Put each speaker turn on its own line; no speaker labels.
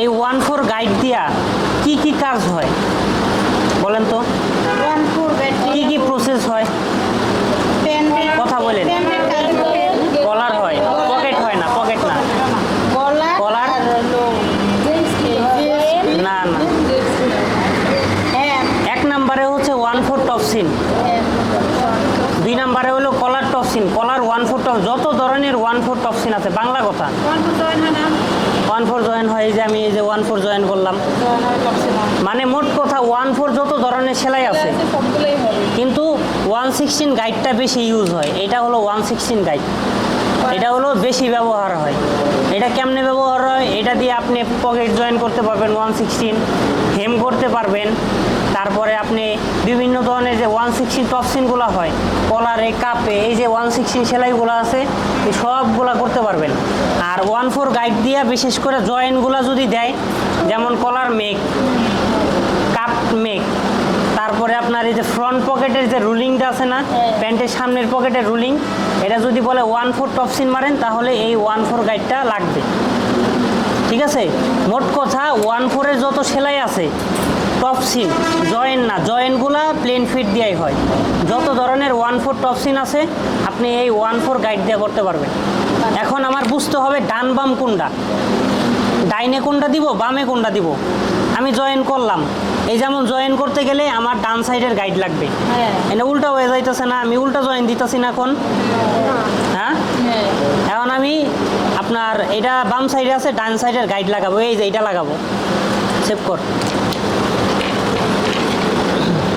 এই one four guide দিয়া কি কি কাজ হয়? বলেন তো। কি কি প্রসেস হয়? কথা বলেন। কলার হয়। পকেট হয় না পকেট না? কলার? না না।
হ্যাঁ।
এক নম্বরে হচ্ছে ওয়ান ফোর টপসিন। দুই নম্বরে হলো কলার টপসিন। কলার ওয়ান ফোর টপ যত ধরনের ওয়ান ফোর টপসিন আছে বাংলা কথা। ওয়ান ফোর জয়েন হয় যে আমি এই যে ওয়ান ফোর জয়েন করলাম। মানে মোট কথা, ওয়ান ফোর যত ধরনের সেলাই আছে, কিন্তু ওয়ান সিক্সটিন গাইডটা বেশি ইউজ হয়। এটা হলো ওয়ান সিক্সটিন গাইড এটা হলো বেশি ব্যবহার হয়। এটা কেমনে ব্যবহার হয়? এটা দিয়ে আপনি পকেট জয়েন করতে পারবেন ওয়ান সিক্সটিন হেম করতে পারবেন। তারপরে আপনি বিভিন্ন ধরনের যে ওয়ান সিক্সটিন টপসিনগুলো হয় কলারে কাপে এই যে ওয়ান সিক্সটিন সেলাইগুলো আছে সবগুলা করতে পারবেন। আর ওয়ান ফোর গাইড দিয়ে বিশেষ করে জয়েন্টগুলো যদি দেয় যেমন কলার মেক কাপ মেক তারপরে আপনার এই যে ফ্রন্ট পকেটের যে রুলিংটা আছে না প্যান্টের সামনের পকেটের রুলিং এটা যদি বলে ওয়ান ফোর টপসিন মারেন তাহলে এই ওয়ান ফোর গাইডটা লাগবে। ঠিক আছে? মোট কথা ওয়ান ফোরের যত সেলাই আছে টপসিন জয়েন না জয়েন্টগুলা প্লেন ফিট দিয়াই হয়। যত ধরনের ওয়ান ফোর টপসিন আছে আপনি এই ওয়ান ফোর গাইড দিয়ে করতে পারবেন। এখন আমার বুঝতে হবে ডান বাম কোনটা? ডাইনে কোনটা দিব বামে কোনটা দিব? আমি জয়েন করলাম। এই যেমন জয়েন করতে গেলে আমার ডান সাইডের গাইড লাগবে।
হ্যাঁ।
এটা উল্টা হয়ে যাইতেছে না আমি উল্টা জয়েন দিতেছি না এখন। হ্যাঁ? এখন আমি আপনার এটা বাম সাইডে আছে ডান সাইডের গাইড লাগাবো। এই যে এটা লাগাবো। সেভ কর।